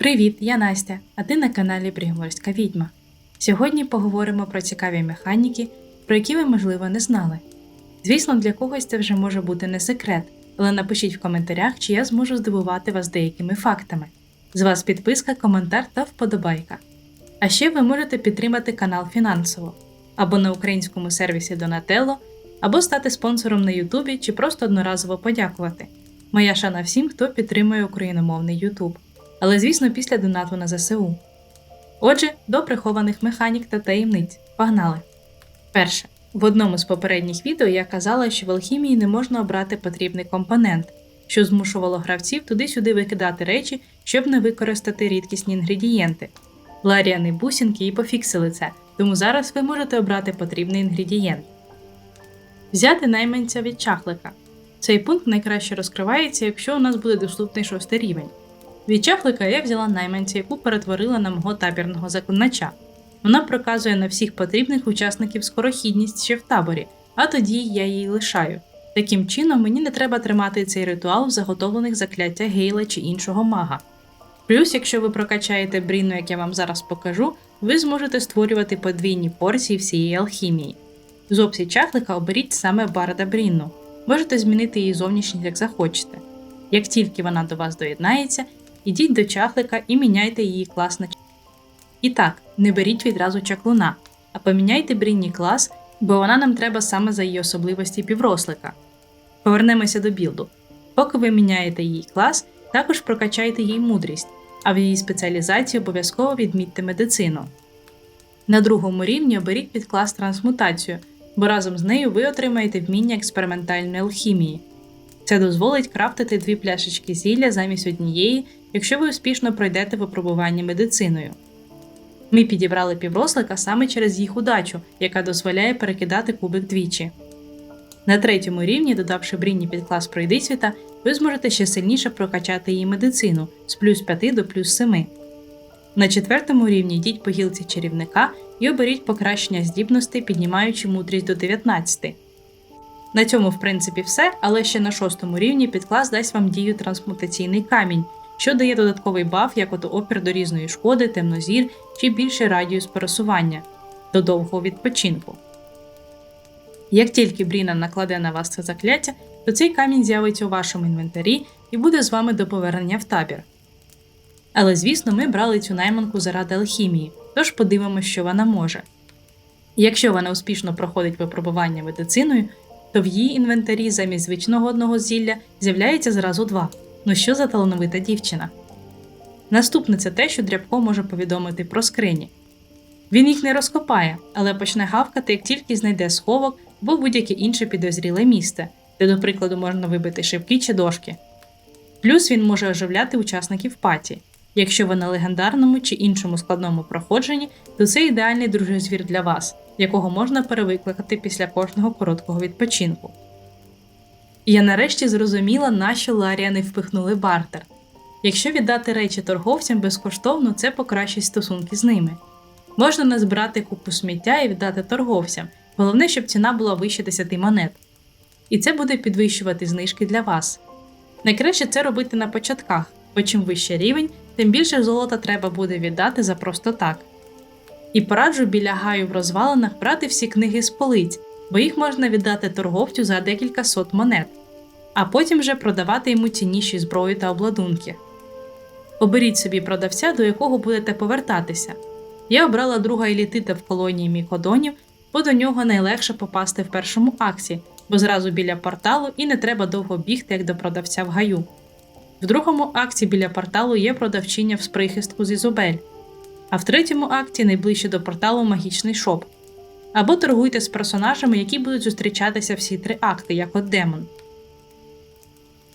Привіт, я Настя, а ти на каналі Брігморська Відьма. Сьогодні поговоримо про цікаві механіки, про які ви, можливо, не знали. Звісно, для когось це вже може бути не секрет, але напишіть в коментарях, чи я зможу здивувати вас деякими фактами. З вас підписка, коментар та вподобайка. А ще ви можете підтримати канал фінансово або на українському сервісі Donatello, або стати спонсором на Ютубі чи просто одноразово подякувати. Моя шана всім, хто підтримує україномовний Ютуб але звісно після донату на ЗСУ. Отже, до прихованих механік та таємниць. Погнали! Перше. В одному з попередніх відео я казала, що в алхімії не можна обрати потрібний компонент, що змушувало гравців туди-сюди викидати речі, щоб не використати рідкісні інгредієнти. Ларіани бусінки і пофіксили це, тому зараз ви можете обрати потрібний інгредієнт. Взяти найманця від чахлика. Цей пункт найкраще розкривається, якщо у нас буде доступний шостий рівень. Від чахлика я взяла найманця, яку перетворила на мого табірного заклинача. Вона проказує на всіх потрібних учасників скорохідність ще в таборі, а тоді я її лишаю. Таким чином, мені не треба тримати цей ритуал в заготовлених закляття гейла чи іншого мага. Плюс, якщо ви прокачаєте брінну, як я вам зараз покажу, ви зможете створювати подвійні порції всієї алхімії. З опцій чахлика оберіть саме барда брінну. Можете змінити її зовнішність як захочете. Як тільки вона до вас доєднається, ідіть до чахлика і міняйте її клас на І так, не беріть відразу чаклуна, а поміняйте брінні клас, бо вона нам треба саме за її особливості піврослика. Повернемося до білду. Поки ви міняєте її клас, також прокачайте їй мудрість, а в її спеціалізації обов'язково відмітьте медицину. На другому рівні оберіть підклас трансмутацію, бо разом з нею ви отримаєте вміння експериментальної алхімії. Це дозволить крафтити дві пляшечки зілля замість однієї, якщо ви успішно пройдете випробування медициною. Ми підібрали піврослика саме через їх удачу, яка дозволяє перекидати кубик двічі. На третьому рівні, додавши брінні під клас пройдисвіта, ви зможете ще сильніше прокачати її медицину з плюс 5 до плюс 7. На четвертому рівні йдіть по гілці чарівника і оберіть покращення здібностей, піднімаючи мудрість до 19. На цьому, в принципі, все, але ще на шостому рівні підклас дасть вам дію трансмутаційний камінь, що дає додатковий баф, як от опір до різної шкоди, темнозір чи більший радіус пересування до довгого відпочинку. Як тільки Бріна накладе на вас це закляття, то цей камінь з'явиться у вашому інвентарі і буде з вами до повернення в табір. Але звісно, ми брали цю найманку заради алхімії, тож подивимося, що вона може. Якщо вона успішно проходить випробування медициною, то в її інвентарі замість звичного одного зілля з'являється зразу два. Ну що за талановита дівчина? Наступне це те, що Дрябко може повідомити про скрині. Він їх не розкопає, але почне гавкати, як тільки знайде сховок або будь-яке інше підозріле місце, де, до прикладу, можна вибити шибки чи дошки. Плюс він може оживляти учасників паті. Якщо ви на легендарному чи іншому складному проходженні, то це ідеальний дружезвір для вас, якого можна перевикликати після кожного короткого відпочинку. І я нарешті зрозуміла, на що Ларіани впихнули бартер. Якщо віддати речі торговцям безкоштовно, це покращить стосунки з ними. Можна назбирати купу сміття і віддати торговцям, головне, щоб ціна була вище 10 монет. І це буде підвищувати знижки для вас. Найкраще це робити на початках, бо чим вище рівень, тим більше золота треба буде віддати за просто так. І пораджу біля гаю в розвалинах брати всі книги з полиць, бо їх можна віддати торговцю за декілька сот монет, а потім вже продавати йому цінніші зброї та обладунки. Оберіть собі продавця, до якого будете повертатися. Я обрала друга елітита в колонії Мікодонів, бо до нього найлегше попасти в першому аксі, бо зразу біля порталу і не треба довго бігти, як до продавця в гаю. В другому акті біля порталу є продавчиня в прихистку з Ізобель, а в третьому акті найближче до порталу магічний шоп. Або торгуйте з персонажами, які будуть зустрічатися всі три акти, як от демон.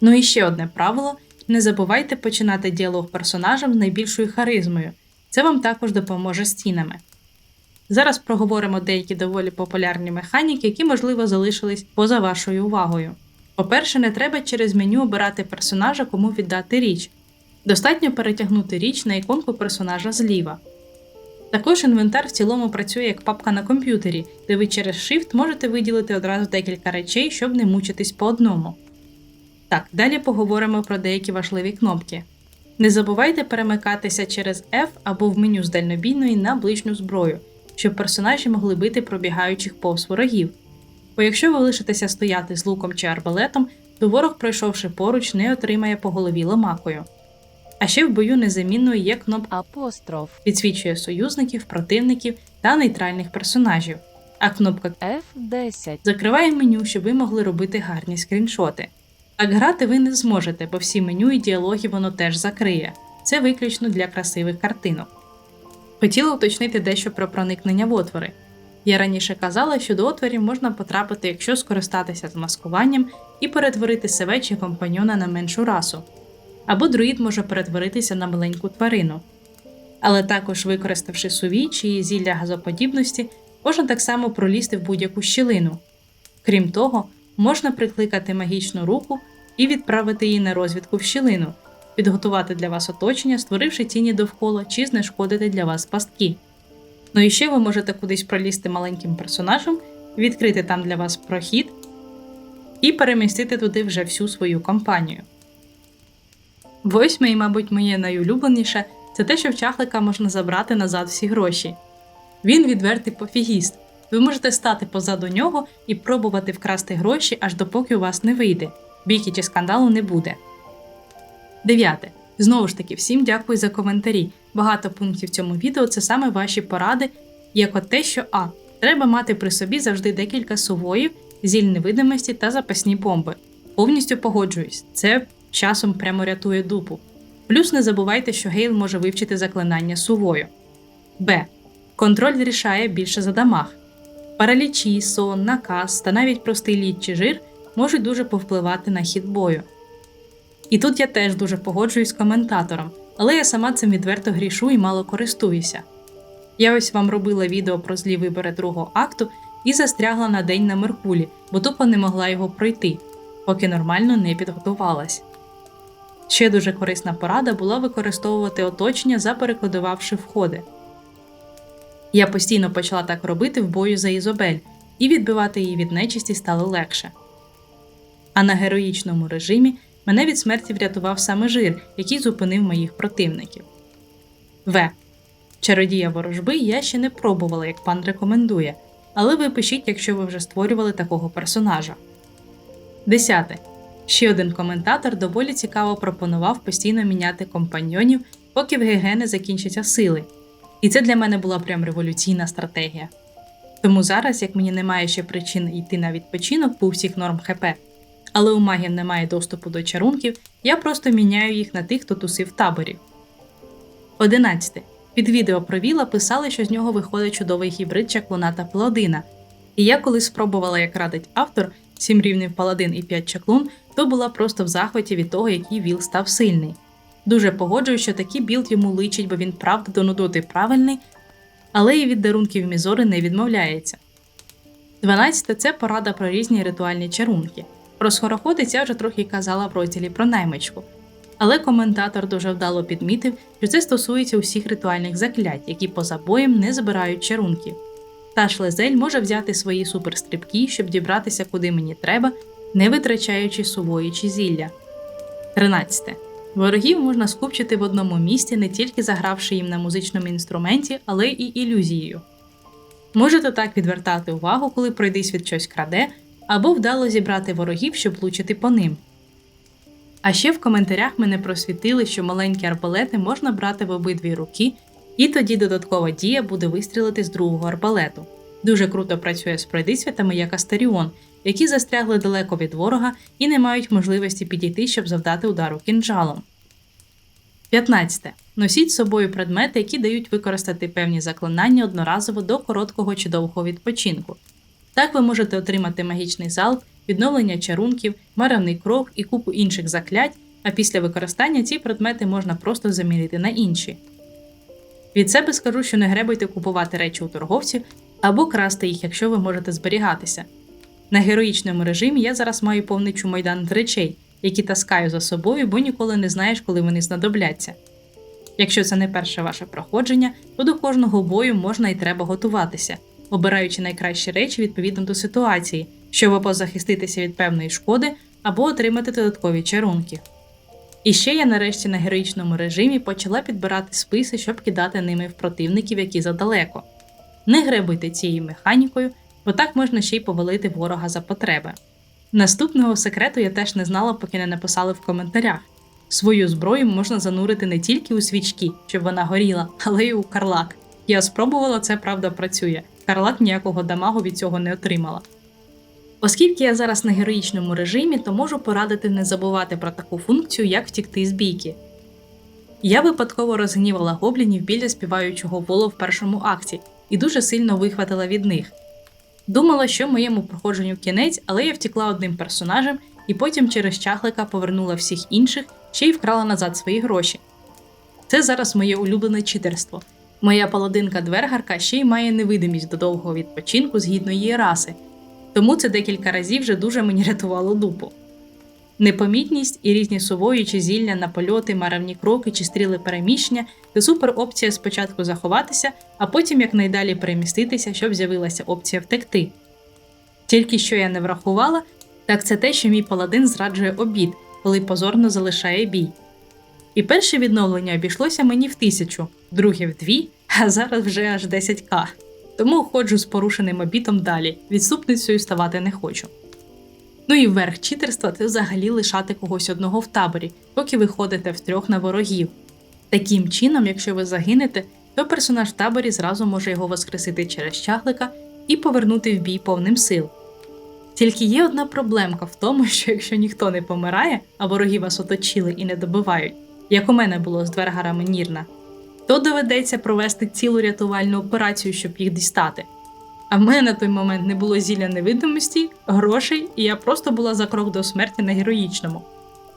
Ну і ще одне правило: не забувайте починати діалог персонажем з найбільшою харизмою. Це вам також допоможе стінами. Зараз проговоримо деякі доволі популярні механіки, які, можливо, залишились поза вашою увагою. По-перше, не треба через меню обирати персонажа, кому віддати річ. Достатньо перетягнути річ на іконку персонажа зліва. Також інвентар в цілому працює як папка на комп'ютері, де ви через Shift можете виділити одразу декілька речей, щоб не мучитись по одному. Так, далі поговоримо про деякі важливі кнопки. Не забувайте перемикатися через F або в меню з дальнобійної на ближню зброю, щоб персонажі могли бити пробігаючих повз ворогів. Бо якщо ви лишитеся стояти з луком чи арбалетом, то ворог, пройшовши поруч, не отримає по голові ломакою. А ще в бою незамінною є кнопка апостроф підсвічує союзників, противників та нейтральних персонажів, а кнопка F10 закриває меню, щоб ви могли робити гарні скріншоти. Так грати ви не зможете, бо всі меню і діалоги воно теж закриє. Це виключно для красивих картинок. Хотіла уточнити дещо про проникнення в отвори. Я раніше казала, що до отворів можна потрапити, якщо скористатися змаскуванням і перетворити себе чи компаньона на меншу расу. Або друїд може перетворитися на маленьку тварину. Але також, використавши сувій чи зілля газоподібності, можна так само пролізти в будь-яку щілину. Крім того, можна прикликати магічну руку і відправити її на розвідку в щілину, підготувати для вас оточення, створивши тіні довкола чи знешкодити для вас пастки. Ну і ще ви можете кудись пролізти маленьким персонажем, відкрити там для вас прохід і перемістити туди вже всю свою компанію. Восьме і, мабуть, моє найулюбленіше це те, що в чахлика можна забрати назад всі гроші. Він відвертий пофігіст. Ви можете стати позаду нього і пробувати вкрасти гроші, аж допоки у вас не вийде. Бійки чи скандалу не буде. Дев'яте. Знову ж таки, всім дякую за коментарі. Багато пунктів в цьому відео це саме ваші поради, як от те, що А. Треба мати при собі завжди декілька сувоїв, зіль невидимості та запасні бомби. Повністю погоджуюсь, це часом прямо рятує дупу. Плюс не забувайте, що Гейл може вивчити заклинання сувою. Б. Контроль рішає більше за дамаг. Паралічі, сон, наказ та навіть простий лід чи жир можуть дуже повпливати на хід бою. І тут я теж дуже погоджуюсь з коментатором, але я сама цим відверто грішу і мало користуюся. Я ось вам робила відео про злі вибори другого акту і застрягла на день на Меркулі, бо тупо не могла його пройти, поки нормально не підготувалась. Ще дуже корисна порада була використовувати оточення, заперекодувавши входи. Я постійно почала так робити в бою за Ізобель, і відбивати її від нечисті стало легше. А на героїчному режимі мене від смерті врятував саме жир, який зупинив моїх противників. В. Чародія ворожби я ще не пробувала, як пан рекомендує, але ви пишіть, якщо ви вже створювали такого персонажа. 10. Ще один коментатор доволі цікаво пропонував постійно міняти компаньйонів, поки в ГГ не закінчаться сили. І це для мене була прям революційна стратегія. Тому зараз, як мені немає ще причин йти на відпочинок по всіх норм ХП, але у магів немає доступу до чарунків, я просто міняю їх на тих, хто тусив в таборі. 11. Під відео про Віла писали, що з нього виходить чудовий гібрид чаклуна та паладина. І я коли спробувала, як радить автор, 7 рівнів паладин і 5 чаклун, то була просто в захваті від того, який Віл став сильний. Дуже погоджую, що такий білд йому личить, бо він правда до нудоти правильний, але і від дарунків Мізори не відмовляється. 12. це порада про різні ритуальні чарунки. Про скороходець я вже трохи казала в розділі про наймичку. Але коментатор дуже вдало підмітив, що це стосується усіх ритуальних заклять, які поза боєм не збирають чарунків. Та шлезель може взяти свої суперстрибки, щоб дібратися куди мені треба, не витрачаючи сувої чи зілля. 13. Ворогів можна скупчити в одному місці, не тільки загравши їм на музичному інструменті, але й ілюзією. Можете так відвертати увагу, коли пройдись від щось краде, або вдало зібрати ворогів, щоб влучити по ним. А ще в коментарях мене просвітили, що маленькі арбалети можна брати в обидві руки, і тоді додаткова дія буде вистрілити з другого арбалету. Дуже круто працює з пройдисвятами, як Астеріон, які застрягли далеко від ворога і не мають можливості підійти, щоб завдати удару кінжалом. 15. Носіть з собою предмети, які дають використати певні заклинання одноразово до короткого чи довгого відпочинку. Так ви можете отримати магічний залп, відновлення чарунків, маравний кров і купу інших заклять, а після використання ці предмети можна просто замінити на інші. Від себе скажу, що не гребуйте купувати речі у торговців або красти їх, якщо ви можете зберігатися. На героїчному режимі я зараз маю повний чумайдан з речей, які таскаю за собою, бо ніколи не знаєш, коли вони знадобляться. Якщо це не перше ваше проходження, то до кожного бою можна і треба готуватися, обираючи найкращі речі відповідно до ситуації, щоб або захиститися від певної шкоди, або отримати додаткові чарунки. І ще я нарешті на героїчному режимі почала підбирати списи, щоб кидати ними в противників, які задалеко. Не гребуйте цією механікою, бо так можна ще й повалити ворога за потреби. Наступного секрету я теж не знала, поки не написали в коментарях. Свою зброю можна занурити не тільки у свічки, щоб вона горіла, але й у карлак. Я спробувала, це правда працює. Карлак ніякого дамагу від цього не отримала. Оскільки я зараз на героїчному режимі, то можу порадити не забувати про таку функцію, як втікти з бійки. Я випадково розгнівала гоблінів біля співаючого волу в першому акті і дуже сильно вихватила від них. Думала, що моєму проходженню кінець, але я втікла одним персонажем і потім через чахлика повернула всіх інших ще й вкрала назад свої гроші. Це зараз моє улюблене читерство. Моя паладинка двергарка ще й має невидимість до довгого відпочинку згідно її раси, тому це декілька разів вже дуже мені рятувало дупу. Непомітність і різні сувої зілля на польоти, маравні кроки чи стріли переміщення це супер опція спочатку заховатися, а потім якнайдалі переміститися, щоб з'явилася опція втекти. Тільки що я не врахувала, так це те, що мій паладин зраджує обід, коли позорно залишає бій. І перше відновлення обійшлося мені в тисячу, друге в дві, а зараз вже аж 10к. Тому ходжу з порушеним обітом далі, відступницею ставати не хочу. Ну і верх читерства це взагалі лишати когось одного в таборі, поки ви ходите втрьох на ворогів. Таким чином, якщо ви загинете, то персонаж в таборі зразу може його воскресити через чаглика і повернути в бій повним сил. Тільки є одна проблемка в тому, що якщо ніхто не помирає, а вороги вас оточили і не добивають, як у мене було з двергарами Нірна, то доведеться провести цілу рятувальну операцію, щоб їх дістати. А в мене на той момент не було зілля невидимості, грошей, і я просто була за крок до смерті на героїчному.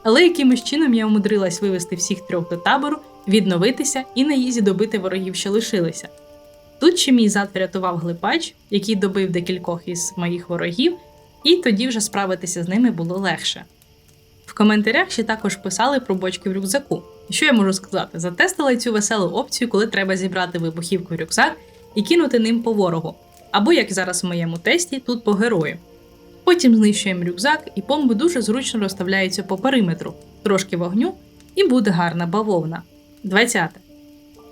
Але якимось чином я умудрилась вивести всіх трьох до табору, відновитися і на їзі добити ворогів, що лишилися. Тут ще мій зад врятував глипач, який добив декількох із моїх ворогів, і тоді вже справитися з ними було легше. В коментарях ще також писали про бочки в рюкзаку. Що я можу сказати? Затестила цю веселу опцію, коли треба зібрати вибухівку в рюкзак і кинути ним по ворогу. Або, як зараз в моєму тесті, тут по герою. Потім знищуємо рюкзак, і бомби дуже зручно розставляються по периметру, трошки вогню, і буде гарна бавовна. 20.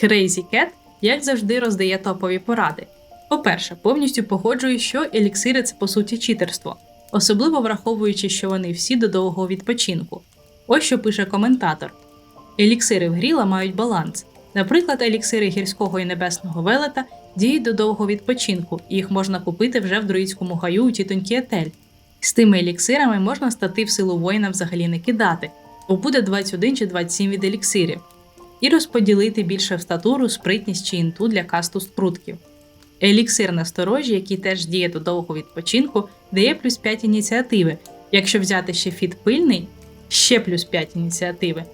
Crazy Cat, як завжди, роздає топові поради. По-перше, повністю погоджуюсь, що еліксири це по суті читерство, особливо враховуючи, що вони всі до довгого відпочинку. Ось що пише коментатор: еліксири в грі ламають баланс. Наприклад, еліксири гірського і небесного велета діють до довгого відпочинку, і їх можна купити вже в друїдському гаю у тітонькі Етель. З тими еліксирами можна стати в силу воїна взагалі не кидати, бо буде 21 чи 27 від еліксирів, і розподілити більше в статуру, спритність чи інту для касту спрутків. Еліксир насторожі, який теж діє до довгого відпочинку, дає плюс 5 ініціативи. Якщо взяти ще фіт пильний, ще плюс 5 ініціативи.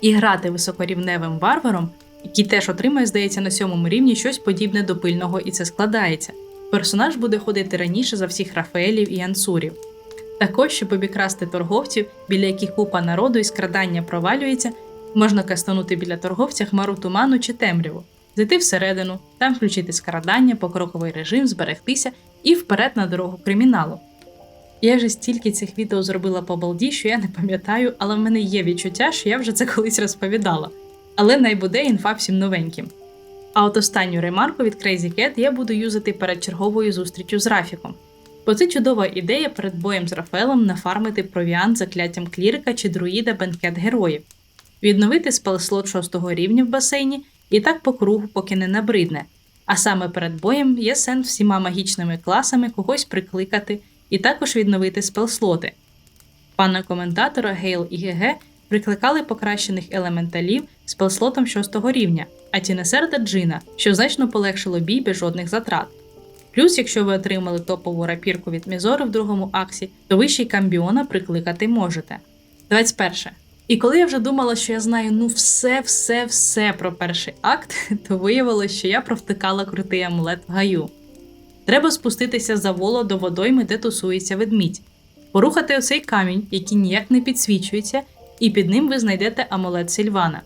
І грати високорівневим варваром, який теж отримає, здається, на сьомому рівні щось подібне до пильного, і це складається. Персонаж буде ходити раніше за всіх Рафаелів і Ансурів. Також, щоб обікрасти торговців, біля яких купа народу і скрадання провалюється, можна кастанути біля торговця хмару туману чи темряву, зайти всередину, там включити скрадання, покроковий режим, зберегтися і вперед на дорогу криміналу. Я вже стільки цих відео зробила по балді, що я не пам'ятаю, але в мене є відчуття, що я вже це колись розповідала. Але найбуде інфа всім новеньким. А от останню ремарку від Crazy Cat я буду юзати перед черговою зустрічю з Рафіком. Бо це чудова ідея перед боєм з Рафаелом нафармити провіант закляттям клірика чи друїда бенкет героїв, відновити спелслот 6 рівня в басейні і так по кругу, поки не набридне. А саме перед боєм є сенс всіма магічними класами когось прикликати і також відновити спелслоти. Пана коментатора Гейл і ГГ прикликали покращених елементалів спелслотом 6 рівня, а Тінесерда Джина, що значно полегшило бій без жодних затрат. Плюс, якщо ви отримали топову рапірку від Мізори в другому аксі, то вищий камбіона прикликати можете. 21. І коли я вже думала, що я знаю ну все, все, все про перший акт, то виявилось, що я провтикала крутий амулет в гаю. Треба спуститися за воло до водойми, де тусується ведмідь, порухати оцей камінь, який ніяк не підсвічується, і під ним ви знайдете амулет Сільвана.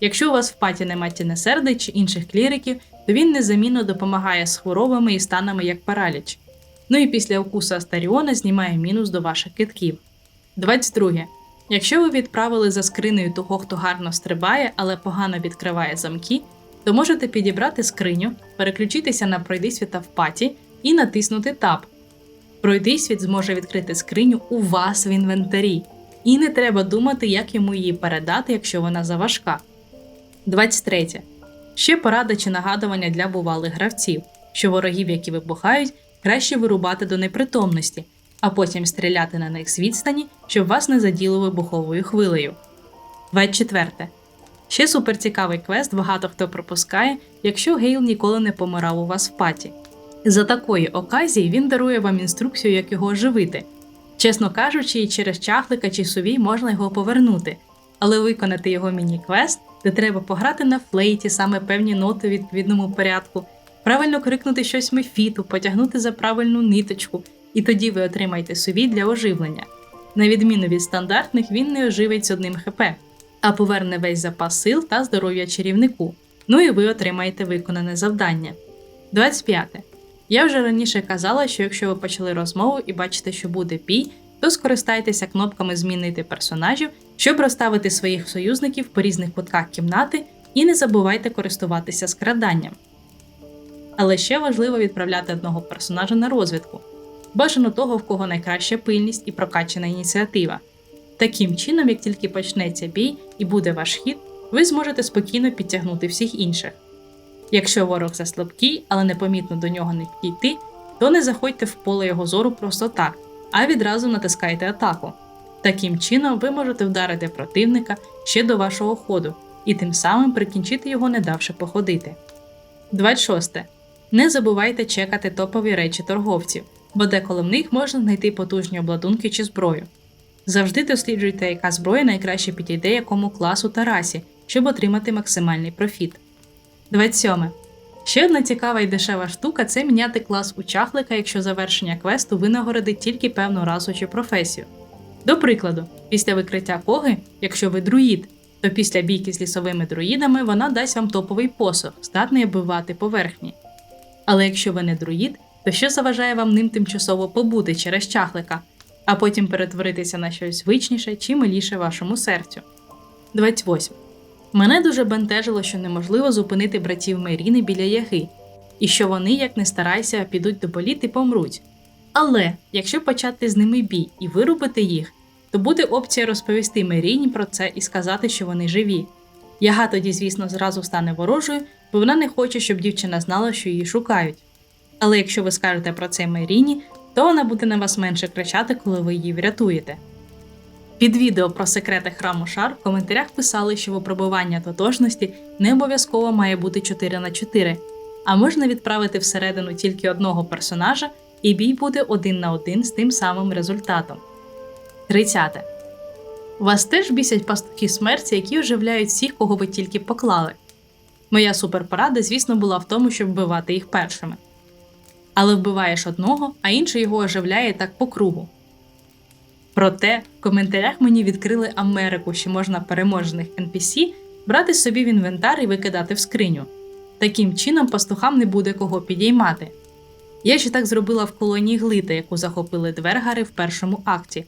Якщо у вас в паті нема тінесерди чи інших кліриків, то він незамінно допомагає з хворобами і станами як параліч. Ну і після укусу Астаріона знімає мінус до ваших китків. 22. Якщо ви відправили за скринею того, хто гарно стрибає, але погано відкриває замки, то можете підібрати скриню, переключитися на пройди світа в паті і натиснути Tab. Пройди світ зможе відкрити скриню у вас в інвентарі, і не треба думати, як йому її передати, якщо вона заважка. 23. Ще порада чи нагадування для бувалих гравців, що ворогів, які вибухають, краще вирубати до непритомності, а потім стріляти на них з відстані, щоб вас не заділо вибуховою хвилею. 24. Ще суперцікавий квест багато хто пропускає, якщо Гейл ніколи не помирав у вас в паті. За такої оказії він дарує вам інструкцію, як його оживити. Чесно кажучи, і через чахлика чи сувій можна його повернути, але виконати його міні-квест, де треба пограти на флейті саме певні ноти в відповідному порядку, правильно крикнути щось мефіту, потягнути за правильну ниточку, і тоді ви отримаєте сувій для оживлення. На відміну від стандартних, він не оживить з одним ХП, а поверне весь запас сил та здоров'я чарівнику. Ну і ви отримаєте виконане завдання. 25. Я вже раніше казала, що якщо ви почали розмову і бачите, що буде бій, то скористайтеся кнопками Змінити персонажів, щоб розставити своїх союзників по різних кутках кімнати, і не забувайте користуватися скраданням. Але ще важливо відправляти одного персонажа на розвідку, бажано того, в кого найкраща пильність і прокачана ініціатива. Таким чином, як тільки почнеться бій і буде ваш хід, ви зможете спокійно підтягнути всіх інших. Якщо ворог заслабкий, але непомітно до нього не підійти, то не заходьте в поле його зору просто так, а відразу натискайте атаку. Таким чином, ви можете вдарити противника ще до вашого ходу і тим самим прикінчити його, не давши походити. 26. Не забувайте чекати топові речі торговців, бо деколи в них можна знайти потужні обладунки чи зброю. Завжди досліджуйте, яка зброя найкраще підійде якому класу та расі, щоб отримати максимальний профіт. 27. Ще одна цікава і дешева штука це міняти клас у чахлика, якщо завершення квесту винагородить тільки певну расу чи професію. До прикладу, після викриття коги, якщо ви друїд, то після бійки з лісовими друїдами вона дасть вам топовий посох, здатний оббивати поверхні. Але якщо ви не друїд, то що заважає вам ним тимчасово побути через чахлика, а потім перетворитися на щось звичніше чи миліше вашому серцю. 28. Мене дуже бентежило, що неможливо зупинити братів Мейріни біля яги, і що вони, як не старайся, підуть до боліт і помруть. Але якщо почати з ними бій і вирубити їх, то буде опція розповісти Мейріні про це і сказати, що вони живі. Яга тоді, звісно, зразу стане ворожою, бо вона не хоче, щоб дівчина знала, що її шукають. Але якщо ви скажете про це Мейріні, то вона буде на вас менше кричати, коли ви її врятуєте. Під відео про секрети храму Шар в коментарях писали, що випробування тотожності не обов'язково має бути 4 на 4, а можна відправити всередину тільки одного персонажа, і бій буде один на один з тим самим результатом. 30. Вас теж бісять пастухи смерті, які оживляють всіх, кого ви тільки поклали. Моя суперпорада, звісно, була в тому, щоб вбивати їх першими. Але вбиваєш одного, а інший його оживляє так по кругу. Проте в коментарях мені відкрили Америку, що можна переможених NPC брати собі в інвентар і викидати в скриню. Таким чином пастухам не буде кого підіймати. Я ще так зробила в колонії Глита, яку захопили двергари в першому акті.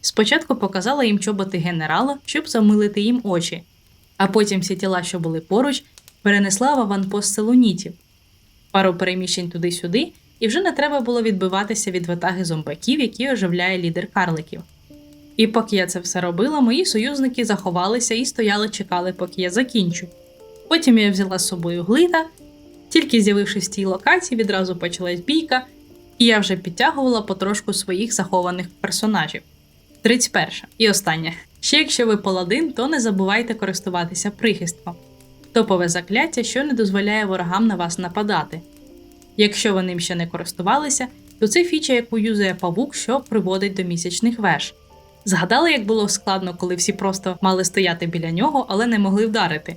Спочатку показала їм чоботи генерала, щоб замилити їм очі, а потім всі тіла, що були поруч, перенесла в аванпост селунітів. Пару переміщень туди-сюди, і вже не треба було відбиватися від ватаги зомбаків, які оживляє лідер карликів. І поки я це все робила, мої союзники заховалися і стояли, чекали, поки я закінчу. Потім я взяла з собою глита, тільки з'явившись в цій локації, відразу почалась бійка, і я вже підтягувала потрошку своїх захованих персонажів. 31. І останнє. Ще якщо ви паладин, то не забувайте користуватися прихистком. Топове закляття, що не дозволяє ворогам на вас нападати. Якщо ви ним ще не користувалися, то це фіча, яку юзає павук, що приводить до місячних веж. Згадали, як було складно, коли всі просто мали стояти біля нього, але не могли вдарити.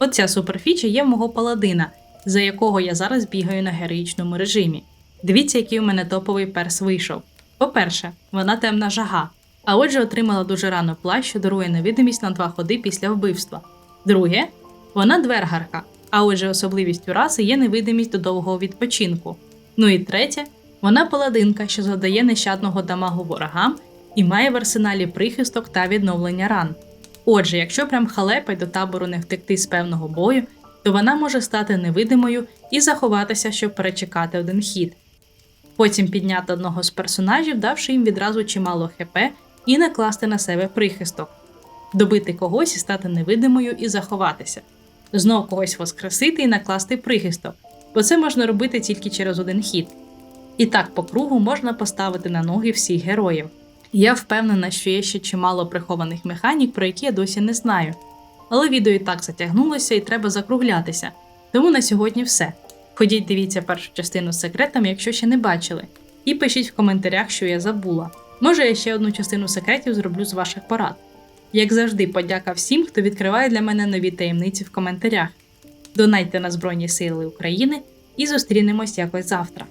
Оця суперфіча є мого паладина, за якого я зараз бігаю на героїчному режимі. Дивіться, який у мене топовий перс вийшов. По-перше, вона темна жага, а отже, отримала дуже рано плащ, що дарує невидимість на два ходи після вбивства. Друге, вона двергарка, а отже, особливістю раси є невидимість до довгого відпочинку. Ну і третє, вона паладинка, що завдає нещадного дамагу ворогам і має в арсеналі прихисток та відновлення ран. Отже, якщо прям халепа до табору не втекти з певного бою, то вона може стати невидимою і заховатися, щоб перечекати один хід. Потім підняти одного з персонажів, давши їм відразу чимало ХП і накласти на себе прихисток, добити когось і стати невидимою і заховатися, знов когось воскресити і накласти прихисток, бо це можна робити тільки через один хід. І так по кругу можна поставити на ноги всіх героїв. Я впевнена, що є ще чимало прихованих механік, про які я досі не знаю. Але відео і так затягнулося і треба закруглятися. Тому на сьогодні все. Ходіть, дивіться першу частину з секретами, якщо ще не бачили, і пишіть в коментарях, що я забула. Може, я ще одну частину секретів зроблю з ваших порад. Як завжди, подяка всім, хто відкриває для мене нові таємниці в коментарях. Донайте на Збройні Сили України і зустрінемось якось завтра.